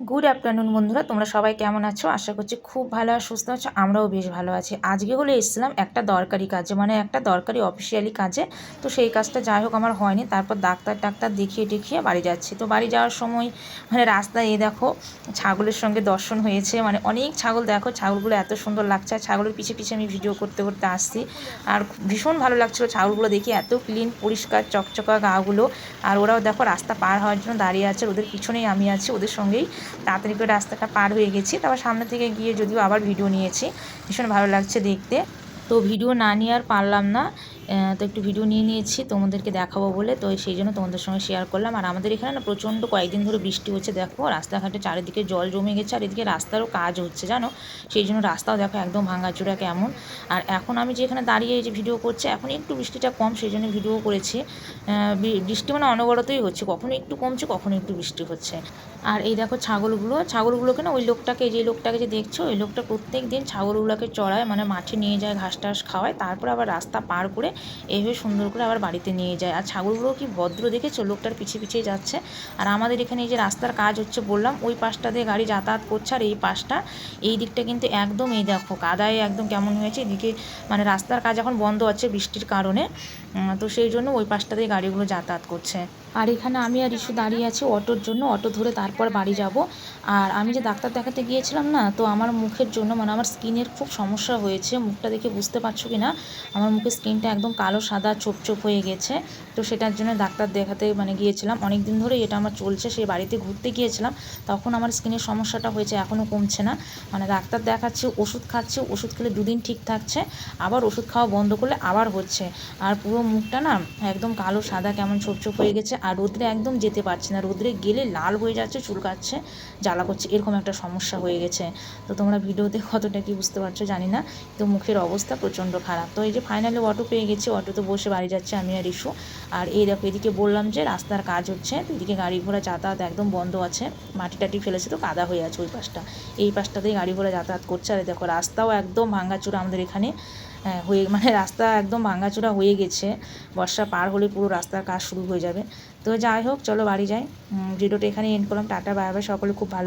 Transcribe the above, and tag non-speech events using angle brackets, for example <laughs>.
Good afternoon বন্ধুরা। তোমরা সবাই কেমন আছো? আশা করছি খুব ভালো আর সুস্থ আছো। আমরাও বেশ ভালো আছি। আজকে হলে এসেছিলাম একটা দরকারি কাজে মানে একটা দরকারি অফিসিয়ালি কাজে। তো সেই কাজটা যাই হোক আমার হয়নি। তারপর ডাক্তার টাক্তার দেখিয়ে দেখিয়ে বাড়ি যাচ্ছি। তো বাড়ি যাওয়ার সময় মানে রাস্তায় এ দেখো, ছাগলের সঙ্গে দর্শন হয়েছে। মানে অনেক ছাগল দেখো, ছাগলগুলো এত সুন্দর লাগছে। আর ছাগলের পিছে পিছে আমি ভিডিও করতে করতে আসছি। আর ভীষণ ভালো লাগছিল ছাগলগুলো দেখি। এত ক্লিন পরিষ্কার, চকচকা গাগুলো। আর ওরাও দেখো রাস্তা পার হওয়ার জন্য দাঁড়িয়ে আছে। ওদের পিছনেই আমি আছি। ওদের সঙ্গেই তাড়াতাড়ি করে রাস্তাটা পার হয়ে গেছি। তারপর সামনে থেকে গিয়ে যদিও আবার ভিডিও নিয়েছি। ভীষণ ভালো লাগছে দেখতে। তো ভিডিও না নিয়ে আর পারলাম না। তো একটু ভিডিও নিয়ে নিয়েছি, তোমাদেরকে দেখাবো বলে। তো সেই জন্য তোমাদের সঙ্গে শেয়ার করলাম। আর আমাদের এখানে না প্রচণ্ড কয়েকদিন ধরে বৃষ্টি হচ্ছে, দেখো। রাস্তাঘাটে চারিদিকে জল জমে গেছে, আর এদিকে রাস্তারও কাজ হচ্ছে, জানো? সেই জন্য রাস্তাও দেখো একদম ভাঙাচোরা কেমন। আর এখন আমি যেখানে দাঁড়িয়ে যে ভিডিও করছি, এখন একটু বৃষ্টিটা কম, সেই জন্য ভিডিও করেছি। বৃষ্টি মানে অনবরতই হচ্ছে, কখনো একটু কমছে, কখনো একটু বৃষ্টি হচ্ছে। আর এই দেখো ছাগলগুলো, ছাগলগুলোকে না ওই লোকটাকে, যে লোকটাকে যে দেখছ, ওই লোকটা প্রত্যেক দিন ছাগলগুলোকে চড়ায় মানে মাঠে নিয়ে যায়, ঘাস টাস খাওয়ায়, তারপর আবার রাস্তা পার করে এইভাবে সুন্দর করে আবার বাড়িতে নিয়ে যায়। আর ছাগলগুলো কি ভদ্র দেখেছ? লোকটার পিছিয়ে পিছিয়ে যাচ্ছে। আর আমাদের এখানে এই যে রাস্তার কাজ হচ্ছে বললাম, ওই পাশটা দিয়ে গাড়ি যাতায়াত করছে আর এই পাশটা, এই দিকটা কিন্তু একদম এই দেখো, কাদায় একদম কেমন হয়েছে। এদিকে মানে রাস্তার কাজ এখন বন্ধ আছে বৃষ্টির কারণে। তো সেই জন্য ওই পাশটা দিয়ে গাড়িগুলো যাতায়াত করছে। আর এখানে আমি আর ইস্যু দাঁড়িয়ে আছি অটোর জন্য। অটো ধরে তারপর বাড়ি যাব। আর আমি যে ডাক্তার দেখাতে গিয়েছিলাম না, তো আমার মুখের জন্য মানে আমার স্কিনের খুব সমস্যা হয়েছে। মুখটা দেখে বুঝতে পারছ কি না আমার মুখের স্কিনটা একদম কালো, সাদা ছোপ ছোপ হয়ে গেছে। তো সেটার জন্য ডাক্তার দেখাতে মানে গিয়েছিলাম। অনেক দিন ধরে এটা আমার চলছে, সেই বাড়িতে ঘুরতে গিয়েছিলাম। তখন আমার স্কিনের সমস্যাটা হয়েছে, এখনও কমছে না। মানে ডাক্তার দেখাচ্ছি, ওষুধ খাচ্ছি, ওষুধ খেলে দুদিন ঠিক থাকছে। আবার ওষুধ খাওয়া বন্ধ করলে আবার হচ্ছে। আর পুরো মুখটা না একদম কালো, সাদা, কেমন ছোপ ছোপ হয়ে গেছে। আর রোদ্রে একদম যেতে পারছে না। রোদ্রে গেলে লাল হয়ে যাচ্ছে, চুলকাচ্ছে, জ্বালা করছে, এরকম একটা সমস্যা হয়ে গেছে। তো তোমরা ভিডিওতে কতটা কি বুঝতে পারছ জানি না। তো মুখের অবস্থা প্রচণ্ড খারাপ। তো এই যে ফাইনালি অটো পেয়ে গেছি অটোতে বসে বাড়ি যাচ্ছে আমি আর ইস্যু আর এই দেখো এদিকে বললাম যে রাস্তার কাজ হচ্ছে তো এদিকে গাড়ি ঘোড়া যাতায়াত একদম বন্ধ আছে। মাটি টাটি ফেলেছে তো কাদা হয়ে আছে ওই পাশটা। এই পাশটাতেই গাড়ি ঘোড়া যাতায়াত করছে। আর দেখো রাস্তাও একদম ভাঙ্গাচুরা আমাদের এখানে হ্যাঁ, হয়ে <laughs> মানে রাস্তা একদম ভাঙাচোরা হয়ে গেছে। বর্ষা পার হলে পুরো রাস্তার কাজ শুরু হয়ে যাবে। তো যাই হোক চলো বাড়ি যাই। ভিডিওটা এখানে এন্ড করলাম। টাটা বাই সকলে খুব ভালো